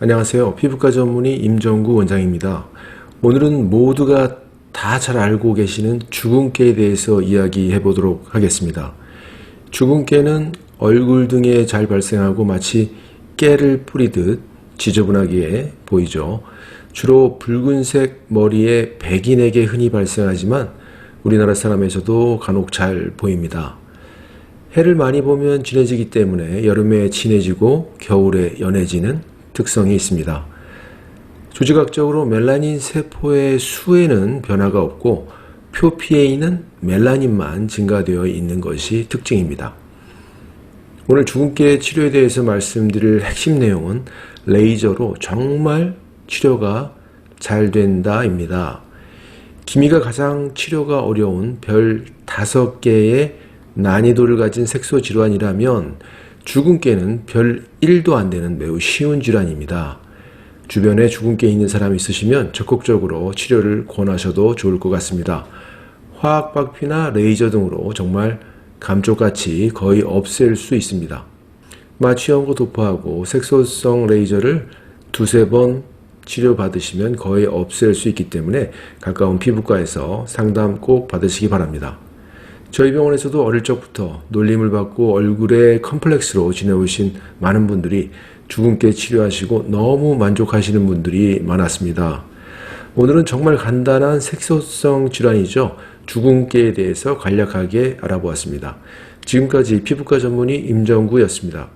안녕하세요. 피부과 전문의 임정구 원장입니다. 오늘은 모두가 다 잘 알고 계시는 주근깨에 대해서 이야기해 보도록 하겠습니다. 주근깨는 얼굴 등에 잘 발생하고 마치 깨를 뿌리듯 지저분하게 보이죠. 주로 붉은색 머리에 백인에게 흔히 발생하지만 우리나라 사람에서도 간혹 잘 보입니다. 해를 많이 보면 진해지기 때문에 여름에 진해지고 겨울에 연해지는 특성이 있습니다. 조직학적으로 멜라닌 세포의 수에는 변화가 없고 표피에 있는 멜라닌만 증가되어 있는 것이 특징입니다. 오늘 주근깨 치료에 대해서 말씀드릴 핵심 내용은 레이저로 정말 치료가 잘 된다입니다. 기미가 가장 치료가 어려운 별 5개의 난이도를 가진 색소 질환이라면 주근깨는 별 1도 안 되는 매우 쉬운 질환입니다. 주변에 주근깨 있는 사람이 있으시면 적극적으로 치료를 권하셔도 좋을 것 같습니다. 화학박피나 레이저 등으로 정말 감쪽같이 거의 없앨 수 있습니다. 마취형고 도포하고 색소성 레이저를 두세 번 치료받으시면 거의 없앨 수 있기 때문에 가까운 피부과에서 상담 꼭 받으시기 바랍니다. 저희 병원에서도 어릴 적부터 놀림을 받고 얼굴에 컴플렉스로 지내오신 많은 분들이 주근깨 치료하시고 너무 만족하시는 분들이 많았습니다. 오늘은 정말 간단한 색소성 질환이죠. 주근깨에 대해서 간략하게 알아보았습니다. 지금까지 피부과 전문의 임정구였습니다.